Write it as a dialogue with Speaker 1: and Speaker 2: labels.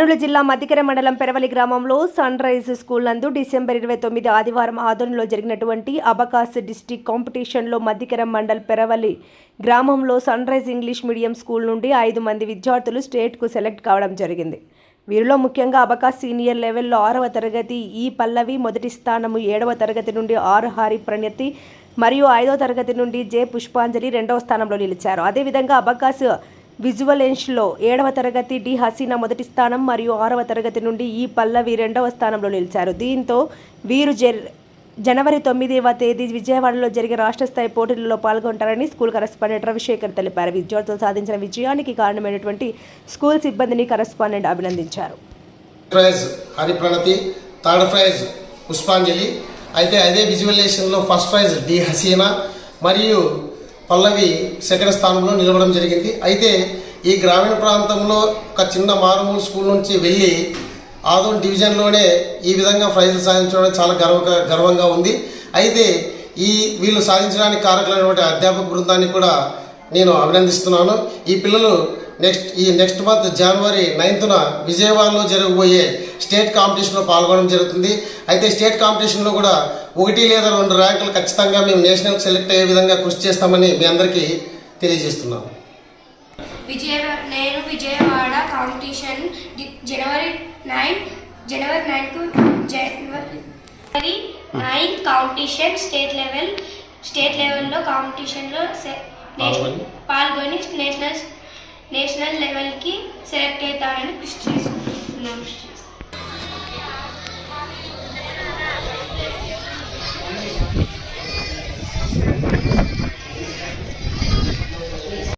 Speaker 1: కర్నూలు జిల్లా మధ్యకర మండలం పెరవలి గ్రామంలో సన్ రైజ్ స్కూల్ నందు డిసెంబర్ ఇరవై తొమ్మిది ఆదివారం ఆధ్వర్యంలో జరిగినటువంటి అబకాస్ డిస్టిక్ కాంపిటీషన్లో మధ్యకర మండల్ పెరవలి గ్రామంలో sunrise English medium school నుండి ఐదు మంది విద్యార్థులు స్టేట్కు సెలెక్ట్ కావడం జరిగింది. వీరిలో ముఖ్యంగా అబకాస్ సీనియర్ లెవెల్లో ఆరవ తరగతి ఈ పల్లవి మొదటి స్థానము ఏడవ తరగతి నుండి ఆరు హారి ప్రణతి మరియు ఐదవ తరగతి నుండి జె పుష్పాంజలి రెండవ స్థానంలో నిలిచారు. అదేవిధంగా అబకాస్ విజువలెన్స్లో ఏడవ తరగతి డి హసీనా మొదటి స్థానం మరియు ఆరవ తరగతి నుండి ఈ పల్లవి రెండవ స్థానంలో నిలిచారు. దీంతో వీరు జనవరి తొమ్మిదవ తేదీ విజయవాడలో జరిగే రాష్ట్ర స్థాయి పోటీలలో పాల్గొంటారని స్కూల్ కరస్పాండెంట్ రవిశేఖర్ తెలిపారు. విద్యార్థులు సాధించిన విజయానికి కారణమైనటువంటి స్కూల్ సిబ్బందిని కరస్పాండెంట్ అభినందించారు.
Speaker 2: ప్రైజ్ హరిప్రణతి థర్డ్ ప్రైజ్ పుష్పాంజలి అయితే అదే విజువలైజేషన్లో ఫస్ట్ ప్రైజ్ డి హసీనా మరియు పల్లవి సెకండ్ స్థానంలో నిలవడం జరిగింది. అయితే ఈ గ్రామీణ ప్రాంతంలో ఒక చిన్న మారుమూల స్కూల్ నుంచి వెళ్ళి ఆదోన్ డివిజన్లోనే ఈ విధంగా ప్రైజులు సాధించడం చాలా గర్వ గర్వంగా ఉంది. అయితే ఈ వీళ్ళు సాధించడానికి కారకులైనటువంటి అధ్యాపక బృందాన్ని కూడా నేను అభినందిస్తున్నాను. ఈ పిల్లలు నెక్స్ట్ ఈ నెక్స్ట్ మంత్ జనవరి నైన్త్న విజయవాడలో జరగబోయే స్టేట్ కాంపిటీషన్లో పాల్గొనడం జరుగుతుంది అయితే స్టేట్ కాంపిటీషన్లో కూడా ఒకటి లేదా రెండు ర్యాంకులు ఖచ్చితంగా మేము నేషనల్ సెలెక్ట్ అయ్యే విధంగా కృషి చేస్తామని మీ అందరికీ తెలియజేస్తున్నాము
Speaker 3: విజయవాడ నేను Vijayawada competition January nine January నైన్కు January nine competition state level state లెవెల్లో కాంపిటీషన్లో? పాల్గొని నేషనల్ నేషనల్ లెవెల్కి సెలెక్ట్ అవుతానని కృషి చేసుకుంటున్నాను